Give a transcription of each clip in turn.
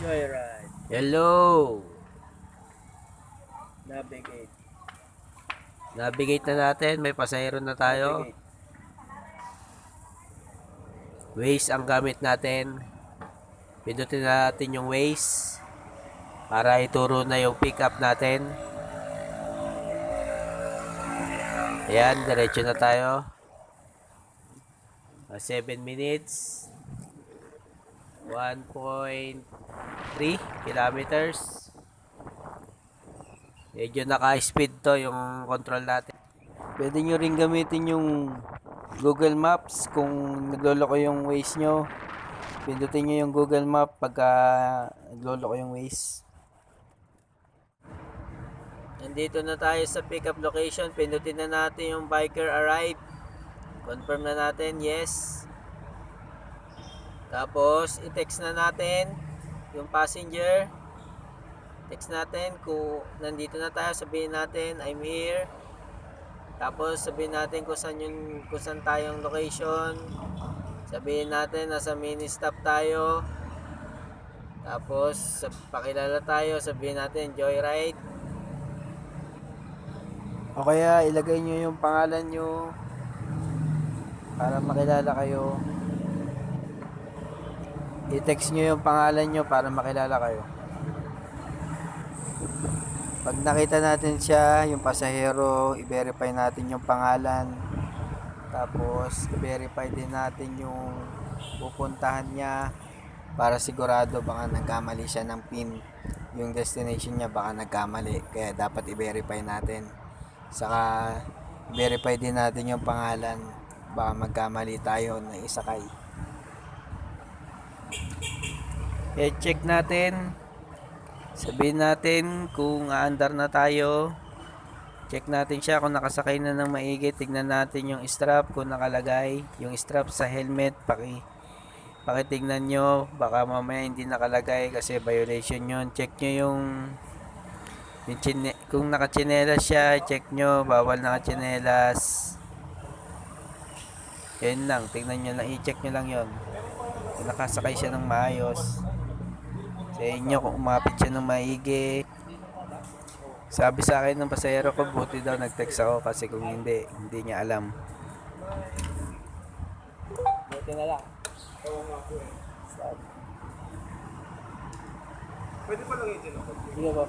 Joyride. Hello! Navigate. Navigate na natin. May pasahero na tayo. Navigate. Waze ang gamit natin. Pindutin natin yung Waze para ituro na yung pickup natin. Ayan, diretso na tayo. 7 minutes. 1.3 kilometers. Medyo naka-speed to yung control natin. Pwede nyo rin gamitin yung Google Maps kung nagloloko yung Waze nyo. Pindutin nyo yung Google Map pagka nagloloko yung Waze. Nandito na tayo sa pickup location. Pindutin na natin yung biker arrive. Confirm na natin, yes. Tapos, i-text na natin yung passenger. Text natin kung nandito na tayo, sabihin natin, I'm here. Tapos, sabihin natin kung saan, yung, kung saan tayong location. Sabihin natin, nasa mini stop tayo. Tapos, pakilala tayo, sabihin natin, joyride. O kaya, ilagay nyo yung pangalan nyo para makilala kayo. I-text nyo yung pangalan nyo para makilala kayo. Pag nakita natin siya, yung pasahero, i-verify natin yung pangalan. Tapos, i-verify din natin yung pupuntahan niya para sigurado baka nagkamali siya ng PIN. Yung destination niya baka nagkamali. Kaya dapat i-verify natin. Saka, i-verify din natin yung pangalan. Baka magkamali tayo na isakay. I-check natin Sabihin natin kung aandar na tayo. Check natin siya kung nakasakay na ng maigi. Tignan natin yung strap kung nakalagay. Yung strap sa helmet. Paki, pakitignan nyo. Baka mamaya hindi nakalagay kasi violation yun. Check nyo yung, yung chine, kung nakachinelas siya. Check nyo. Bawal nakachinelas. Yan lang. Tignan nyo lang. I-check nyo lang yon Kung nakasakay siya ng maayos sa inyo kung umapit siya ng maigi. Sabi sa akin ng pasahero ko, buti daw nag-text ako kasi kung hindi, hindi niya alam. Buti na lang. Pwede pa lang yun ako. Sige po.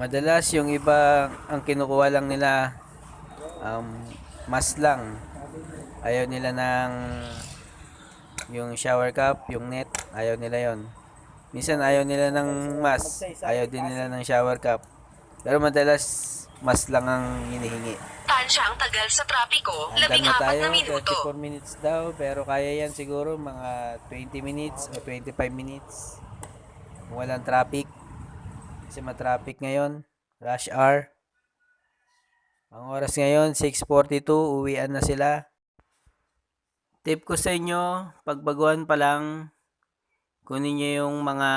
Madalas yung iba, ang kinukuha lang nila, um, mas lang. Ayaw nila ng yung shower cup, yung net, ayaw nila yon. Minsan ayaw nila ng mas, ayaw din nila ng shower cup. Pero madalas, mas lang ang hinihingi. Tansya ang tagal sa trapiko, labing apat na minuto. 34 minutes daw, pero kaya yan siguro mga 20 minutes o 25 minutes. Kung walang traffic. Kasi matraffic ngayon, rush hour. Ang oras ngayon, 6.42, uwian na sila. Tip ko sa inyo, pagbaguhan pa lang, kunin nyo yung mga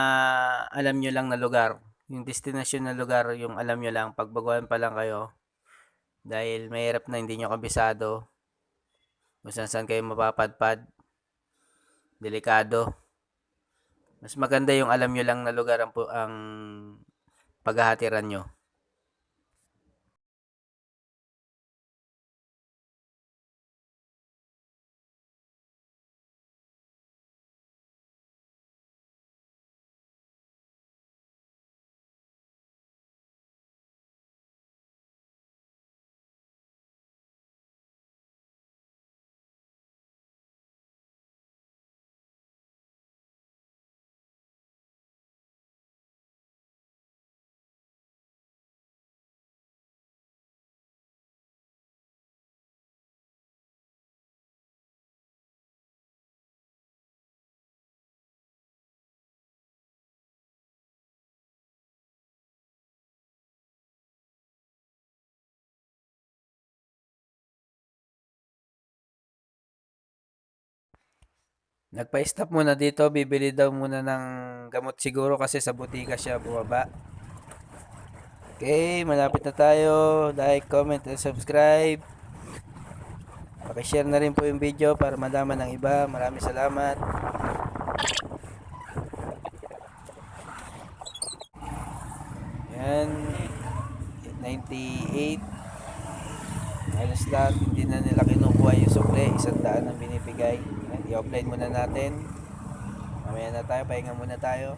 alam nyo lang na lugar. Yung destination na lugar, yung alam nyo lang, pagbaguhan pa lang kayo. Dahil mahirap na hindi nyo kabisado. Kung saan saan kayo mapapadpad. Delikado. Mas maganda yung alam nyo lang na lugar ang, ang paghahatiran nyo. Nagpa-stop muna dito, bibili daw muna ng gamot siguro kasi sa butika siya bumaba. Okay, malapit na tayo. Like, comment, and subscribe. Pakishare na rin po yung video para malaman ng iba. Maraming salamat. Yan. 98. Halos lahat hindi na nila kinukuha yung sukle. Isang daan ang binibigay i-offline muna natin. Mamaya na tayo pahinga muna tayo